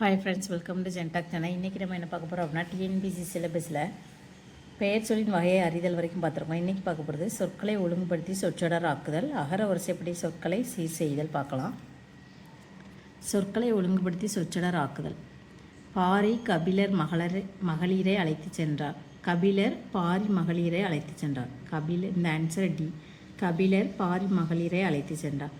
Hi friends welcome to ஜென்டாக் channel இன்றைக்கி நம்ம என்ன பார்க்க போகிறோம் அப்படின்னா டிஎன்பிசி சிலபஸில் பெயர் சொல்லின் வகையை அறிதல் வரைக்கும் பார்த்துருக்கோம். இன்றைக்கி பார்க்க போகிறது சொற்களை ஒழுங்குபடுத்தி சொற்றொடர் ஆக்குதல் அகர வரிசைப்படி சொற்களை சீர் செய்தல் பார்க்கலாம். சொற்களை ஒழுங்குபடுத்தி சொற்றொடர் ஆக்குதல் பாரி கபிலர் மகளர் மகளிரை அழைத்துச் சென்றார். கபிலர் பாரி மகளிரை அழைத்துச் சென்றார். கபிலர் இந்த ஆன்சர் டி கபிலர் பாரி மகளிரை அழைத்துச் சென்றார்.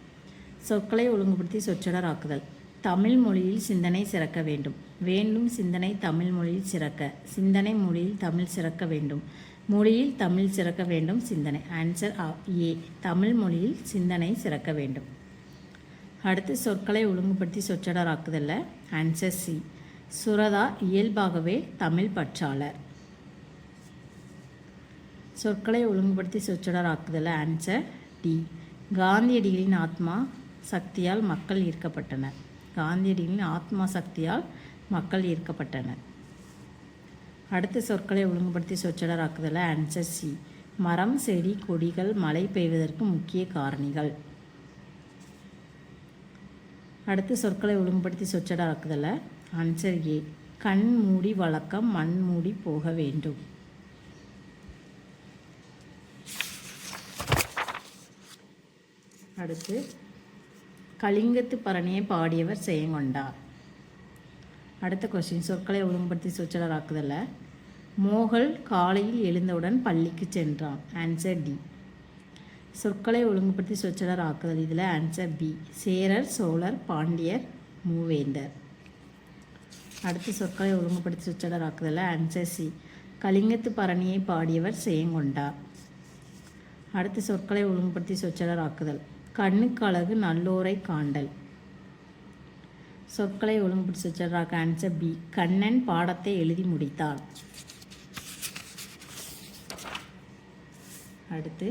சொற்களை ஒழுங்குபடுத்தி சொற்றொடர் ஆக்குதல் தமிழ் மொழியில் சிந்தனை சிறக்க வேண்டும். வேண்டும் சிந்தனை தமிழ் மொழியில் சிறக்க. சிந்தனை மொழியில் தமிழ் சிறக்க வேண்டும். மொழியில் தமிழ் சிறக்க வேண்டும் சிந்தனை. ஆன்சர் ஏ தமிழ் மொழியில் சிந்தனை சிறக்க வேண்டும். அடுத்து சொற்களை ஒழுங்குபடுத்தி சொச்சடராக்குதல்ல ஆன்சர் சி சுரதா இயல்பாகவே தமிழ் பற்றாளர். சொற்களை ஒழுங்குபடுத்தி சொற்றொடராக்குதல்ல. ஆன்சர் டி காந்தியடிகளின் ஆத்மா சக்தியால் மக்கள் ஈர்க்கப்பட்டனர். காந்தியடிகளின் ஆத்மா சக்தியால் மக்கள் ஈர்க்கப்பட்டனர். அடுத்த சொற்களை ஒழுங்குபடுத்தி சொற்றொடராக்குதல்ல ஆன்சர் சி மரம் செடி கொடிகள் மழை பெய்வதற்கு முக்கிய காரணிகள். அடுத்து சொற்களை ஒழுங்குபடுத்தி சொற்றொடராக்குதல்ல ஆன்சர் ஏ கண் மூடி வழக்கம் மண் மூடி போக வேண்டும். அடுத்து கலிங்கத்து பரணியை பாடியவர் செய்யங்கொண்டார் அடுத்த கொஸ்டின் சொற்களை ஒழுங்குபடுத்தி சொற்றொடராக்குதல்ல. மோகல் காலையில் எழுந்தவுடன் பள்ளிக்கு சென்றான். ஆன்சர் டி சொற்களை ஒழுங்குபடுத்தி சொச்சலர் ஆக்குதல் இதில் ஆன்சர் பி சேரர் சோழர் பாண்டியர் மூவேந்தர். அடுத்த சொற்களை ஒழுங்குபடுத்தி சொச்சலர் ஆக்குதல் ஆன்சர் சி கலிங்கத்து பரணியை பாடியவர் செய்யங்கொண்டார் அடுத்த சொற்களை ஒழுங்குபடுத்தி சொச்சலர் ஆக்குதல் கண்ணுக்கு அழகு நல்லோரை காண்டல். சொற்களை ஒழுங்குபிடிச்சு சொற்றொடராக ஆன்சர் பி கண்ணன் பாடத்தை எழுதி முடித்தார். அடுத்து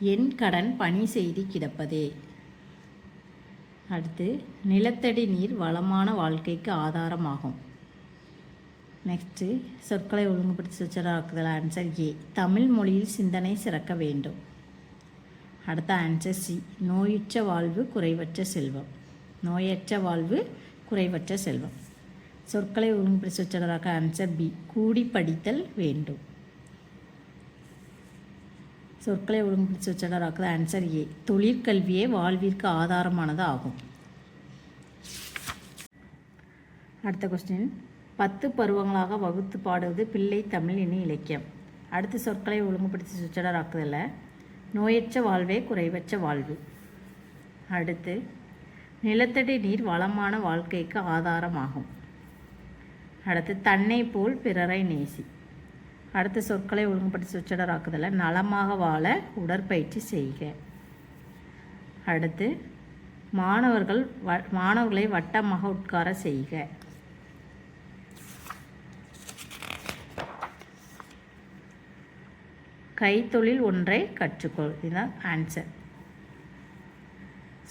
என் கடன் பணி செய்து கிடப்பதே. அடுத்து நிலத்தடி நீர் வளமான வாழ்க்கைக்கு ஆதாரமாகும். நெக்ஸ்ட்டு சொற்களை ஒழுங்குபடுத்தி சொற்றொடராக்குதல் ஆன்சர் ஏ தமிழ் மொழியில் சிந்தனை சிறக்க வேண்டும். அடுத்த ஆன்சர் சி நோயுற்ற வாழ்வு குறைவற்ற செல்வம். நோயற்ற வாழ்வு குறைவற்ற செல்வம். சொற்களை ஒழுங்குபடுத்தி வச்சதாக ஆன்சர் பி கூடி படித்தல் வேண்டும். சொற்களை ஒழுங்குபடுத்தி வச்சதாக ஆன்சர் ஏ தொழிற்கல்வியே வாழ்விற்கு ஆதாரமானது ஆகும். அடுத்த கொஸ்டின் பத்து பருவங்களாக வகுத்து பாடுவது பிள்ளை தமிழ் இனி இலக்கியம். அடுத்த சொற்களை ஒழுங்குபடுத்தி சொற்றொடராக்குதல்ல நோயற்ற வாழ்வே குறைவற்ற வாழ்வு. அடுத்து நிலத்தடி நீர் வளமான வாழ்க்கைக்கு ஆதாரமாகும். அடுத்து தன்னை போல் பிறரை நேசி. அடுத்த சொற்களை ஒழுங்குபடுத்தி சுச்சடராக்குதல நலமாக வாழ உடற்பயிற்சி செய்க. அடுத்து மாணவர்கள் வ மாணவர்களை வட்டமாக உட்கார செய்க. கைத்தொழில் ஒன்றை கற்றுக்கொள். இதுதான் ஆன்சர்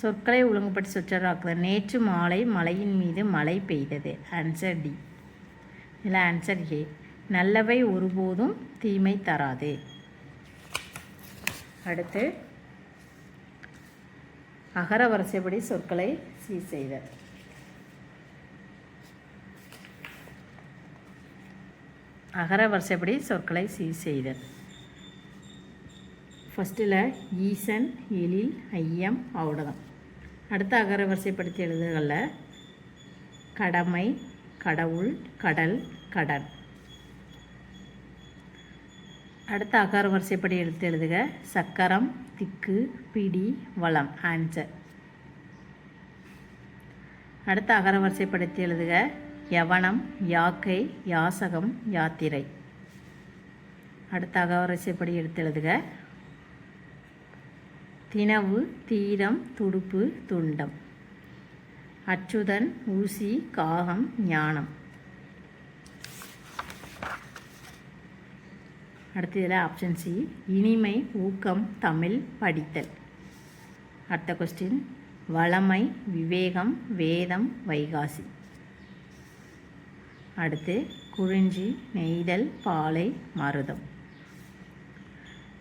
சொற்களை ஒழுங்குபடுத்தி சொற்றொடராக்குதல். நேற்று மாலை மலையின் மீது மழை பெய்தது. ஆன்சர் டி இதில் ஆன்சர் ஏ நல்லவை ஒருபோதும் தீமை தராது. அடுத்து அகர வரிசைப்படி சொற்களை சீர் செய்தல். அகர வரிசைப்படி சொற்களை சீர் செய்தல். ஃபஸ்ட்டில் ஈசன் எழில் ஐயம் ஔடதம் அடுத்த அகர வரிசைப்படுத்தி எழுதுகளில் கடமை கடவுள் கடல் கடன் அடுத்த அகார வரிசைப்படி எடுத்து எழுதுக சக்கரம் திக்கு பிடி வளம் ஆன்சர் அடுத்த அகர வரிசைப்படுத்தி எழுதுக யவனம் யாக்கை யாசகம் யாத்திரை. அடுத்த அகவரிசைப்படி எடுத்து எழுதுக தினவு தீரம் துடுப்பு துண்டம். அச்சுதன் ஊசி காகம் ஞானம். அடுத்ததில் ஆப்ஷன் சி இனிமை ஊக்கம் தமிழ் படித்தல். அடுத்த கொஸ்டின் வளமை விவேகம் வேதம் வைகாசி. அடுத்து குறிஞ்சி நெய்தல் பாலை மருதம்.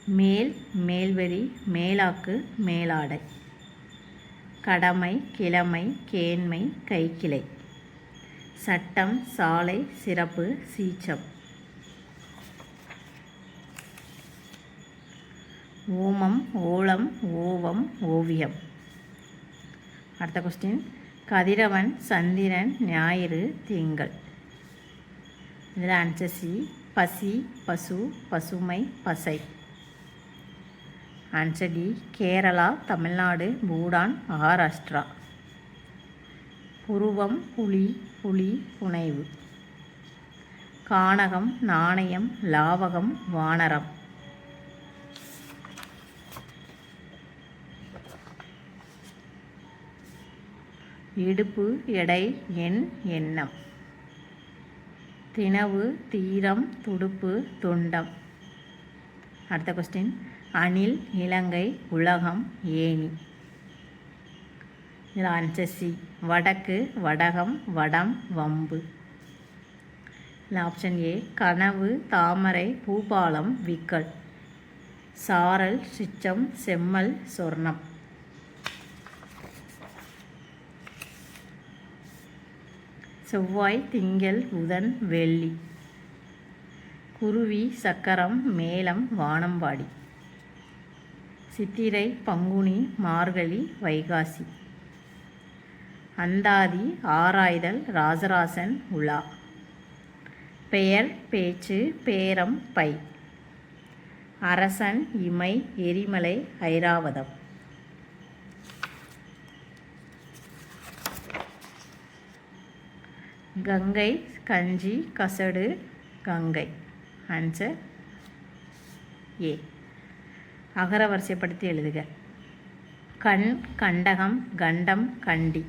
மேல் மேல்வரி மேலாக்கு மேலாடை. கடமை கிழமை கேண்மை கைக்கிளை. சட்டம் சாலை சிறப்பு சீச்சம் ஓமம் ஓலம் ஓவம் ஓவியம். அடுத்த கொஸ்டின் கதிரவன் சந்திரன் ஞாயிறு திங்கள். இதில் ஆன்சர் சி பசி பசு பசுமை பசை. Answer D Kerala Tamil Nadu Bhutan Maharashtra. புருவம் புலி புலி புனைவு. கானகம் நாணயம் லாவகம் வானரம். இடுப்பு எடை எண் எண்ணம். தினவு தீரம் துடுப்பு துண்டம். அடுத்த கொஸ்டின் அணில் இலங்கை உலகம் ஏணி. இதில் ஆன்சர் சி வடக்கு வடகம் வடம் வம்பு. இதில் ஆப்ஷன் ஏ கனவு தாமரை பூபாலம் விக்கல். சாரல் சிச்சம் செம்மல் சொர்ணம். செவ்வாய் திங்கள் புதன் வெள்ளி. குருவி சக்கரம் மேலம் வானம்பாடி. சித்திரை பங்குனி மார்கழி வைகாசி. அந்தாதி ஆராய்தல் ராஜராசன் உலா. பெயர் பேச்சு பேரம் பை. அரசன் இமை எரிமலை ஐராவதம். கங்கை கஞ்சி கசடு கங்கை. ஆன்சர் ஏ அகர வரிசைப்படுத்தி எழுதுக. கண் கண்டகம் கண்டம் கண்டி.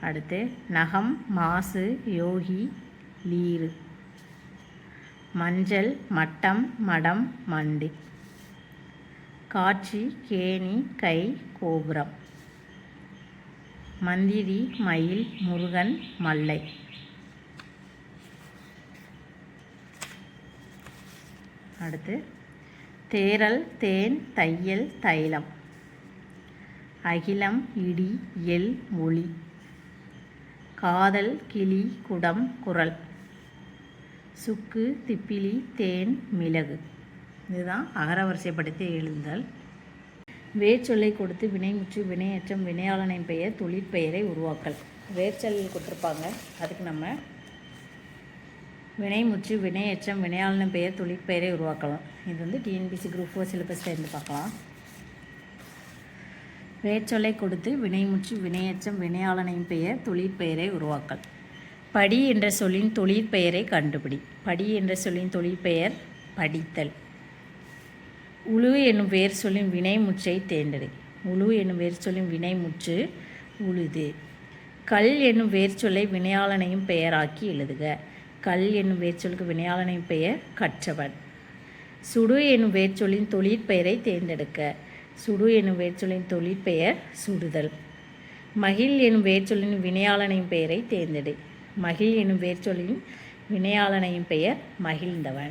அடுத்து நகம் மாசு யோகி லீரு. மஞ்சள் மட்டம் மடம் மண்டி. காட்சி கேணி கை கோபுரம். மந்திரி மயில் முருகன் மல்லை. அடுத்து தேரல் தேன் தையல் தைலம். அகிலம் இடி எல் மொழி. காதல் கிளி குடம் குரல். சுக்கு திப்பிலி தேன் மிளகு. இதுதான் அகரவரிசைப்படுத்தி எழுந்தல் வேர்ச்சொல்லை கொடுத்து வினைமுற்று வினையற்றம் வினையாளனின் பெயர் தொழிற்பெயரை உருவாக்கல். வேர்ச்சொல்லில் கொடுத்துருப்பாங்க. அதுக்கு நம்ம வினைமுற்று வினையற்றம் வினையாளனின் பெயர் தொழிற்பெயரை உருவாக்கலாம். இது வந்து டிஎன்பிசி குரூப் ஃபோர் சிலபஸில் பார்க்கலாம். வேர்ச்சொல்லை கொடுத்து வினைமுற்று வினையச்சம் வினையாளனின் பெயர் தொழிற்பெயரை உருவாக்கல். படி என்ற சொல்லின் தொழிற்பெயரை கண்டுபிடி. படி என்ற சொல்லின் தொழிற்பெயர் படித்தல். உழு என்னும் வேர் சொல்லின் வினைமுற்றை தேர்ந்தெடு. உழு என்னும் வேர் சொல்லின் வினைமுற்று உழுது. கல் என்னும் வேர் சொல்லை வினையாளனையும் பெயராக்கி எழுதுக. கல் என்னும் வேர்ச்சொலுக்கு வினையாளனையும் பெயர் கற்றவன். சுடு என்னும் வேர்ச்சொல்லின் தொழிற்பெயரை தேர்ந்தெடுக்க. சுடு என்னும் வேர்ச்சொல்லின் தொழிற்பெயர் சுடுதல். மகிழ் என்னும் வேர்ச்சொல்லின் வினையாளனையும் பெயரை தேர்ந்தெடு. மகிழ் என்னும் வேர்ச்சொல்லின் வினையாளனையும் பெயர் மகிழ்ந்தவன்.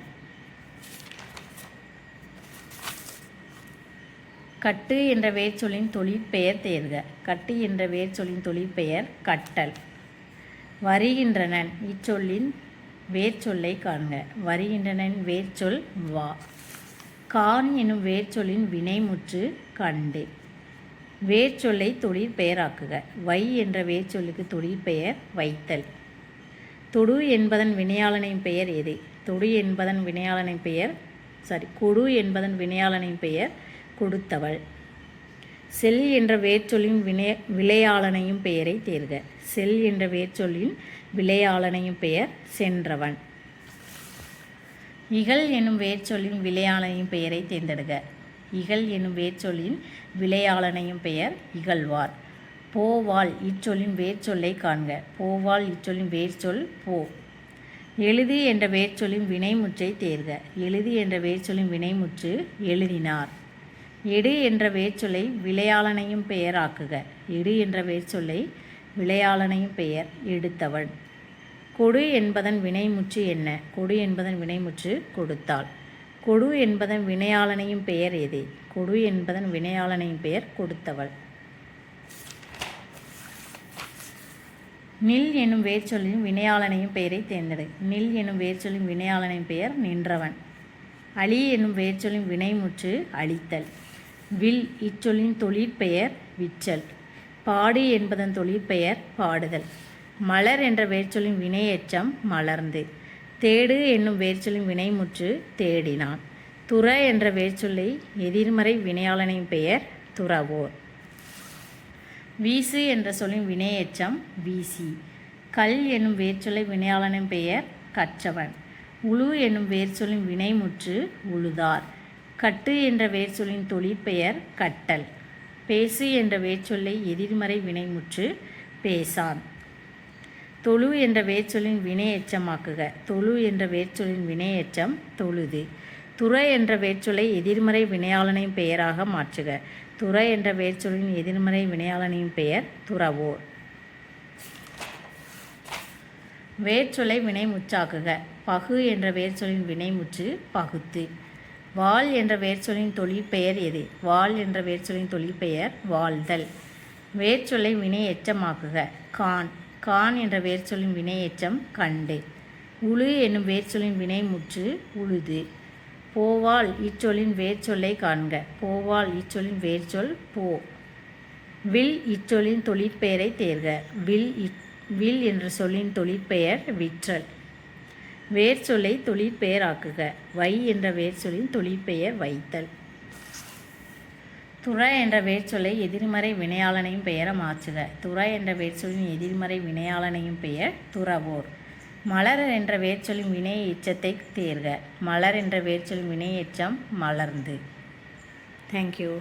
கட்டு என்ற வேர்ச்சொல்லின் தொழிற்பெயர் தேர்க. கட்டு என்ற வேர்ச்சொல்லின் தொழிற்பெயர் கட்டல். வருகின்றனன் இச்சொல்லின் வேர்ச்சொல்லை காண்க. வருகின்றனன் வேர்ச்சொல் வா. கான் எனும் வேர்ச்சொல்லின் வினைமுற்று கண்டு. வேர்ச்சொல்லை தொழிற்பெயராக்குக வை என்ற வேர்ச்சொல்லுக்கு தொழிற்பெயர் வைத்தல். தொடு என்பதன் வினையாளனின் பெயர் எது? தொடு என்பதன் வினையாளனின் பெயர் சாரி கொடு என்பதன் வினையாளனின் பெயர் கொடுத்தவள். செல் என்ற வேர்ச்சொல்லின் வினை விளையாளனையும் பெயரை தேர்க. செல் என்ற வேர்ச்சொல்லின் விளையாளனையும் பெயர் சென்றவன். இகழ் எனும் வேர்ச்சொல்லின் விளையாளனையும் பெயரை தேர்ந்தெடுக. இகழ் எனும் வேர்ச்சொல்லின் விளையாளனையும் பெயர் இகழ்வார். போவாள் இச்சொல்லின் வேர்ச்சொல்லை காண்க. போவாள் இச்சொல்லின் வேர்ச்சொல் போ. எழுதி என்ற வேர்ச்சொல்லின் வினைமுற்றை தேர்க. எழுதி என்ற வேர்ச்சொல்லின் வினைமுற்று எழுதினார். எடு என்ற வேர்ச்சொல்லை விளையாளனையும் பெயராக்குக. எடு என்ற வேர்ச்சொல்லை விளையாளனையும் பெயர் எடுத்தவள். கொடு என்பதன் வினைமுற்று என்ன? கொடு என்பதன் வினைமுற்று கொடுத்தாள். கொடு என்பதன் வினையாளனையும் பெயர் எது? கொடு என்பதன் வினையாளனையும் பெயர் கொடுத்தவள். நில் எனும் வேர்ச்சொல்லின் வினையாளனையும் பெயரை தேர்ந்தெடு. நில் எனும் வேர்ச்சொல்லின் வினையாளனின் பெயர் நின்றவன். அழி எனும் வேர்ச்சொல்லின் வினைமுற்று அழித்தல். வில் இச்சொல்லின் தொழிற்பெயர் விற்றல். பாடு என்பதன் தொழிற்பெயர் பாடுதல். மலர் என்ற வேர்ச்சொல்லின் வினையெச்சம் மலர்ந்து. தேடு என்னும் வேர்ச்சொலின் வினைமுற்று தேடினான். துற என்ற வேர்ச்சொல்லை எதிர்மறை வினையாளனின் பெயர் துறவோர். வீசு என்ற சொல்லின் வினையெச்சம் வீசி. கல் என்னும் வேர்ச்சொலை வினையாளனின் பெயர் கற்றவன். உழு என்னும் வேர்ச்சொல்லின் வினைமுற்று உழுதார். கட்டு என்ற வேர்ச்சொல்லின் தொழிற்பெயர் கட்டல். பேசு என்ற வேர்ச்சொல்லை எதிர்மறை வினைமுற்று பேசான் தொழு என்ற வேர்ச்சொல்லின் வினையெச்சமாக்குக தொழு என்ற வேர்ச்சொல்லின் வினையெச்சம் தொழுது. துறை என்ற வேர்ச்சொல்லை எதிர்மறை வினையாளனின் பெயராக மாற்றுக. துறை என்ற வேர்ச்சொல்லின் எதிர்மறை வினையாளனின் பெயர் துறவோர். வேர்ச்சொல்லை வினைமுற்றாக்குக. பகு என்ற வேர்ச்சொல்லின் வினைமுற்று பகுத்து. வால் என்ற வேர்ச்சொல்லின் தொழிற்பெயர் எது? வால் என்ற வேர்ச்சொல்லின் தொழிற்பெயர் வாழ்தல். வேர்ச்சொல்லை வினை எச்சமாக்குக கான். கான் என்ற வேர்ச்சொலின் வினை எச்சம் கண்டு. உழு என்னும் வினை முற்று உழுது. போவால் இச்சொல்லின் வேர்ச்சொல்லை காண்க. போவால் இச்சொலின் வேர்ச்சொல் போ. வில் இச்சொலின் தொழிற்பெயரை தேர்க. வில் இச் வில் என்ற சொல்லின் தொழிற்பெயர் விற்றல். வேர்ச்சொல்லை தொழிற்பெயராக்குக. வை என்ற வேர்ச்சொல்லின் தொழிற்பெயர் வைத்தல். துற என்ற வேர்ச்சொல்லை எதிர்மறை வினையாளனையும் பெயர மாற்றுக. துற என்ற வேர்ச்சொல்லின் எதிர்மறை வினையாளனையும் பெயர் துறவோர். மலர் என்ற வேர்ச்சொல்லின் வினை எச்சத்தை தேர்க. மலர் என்ற வேர்ச்சொல்லின் வினை எச்சம் மலர்ந்து. தேங்க்யூ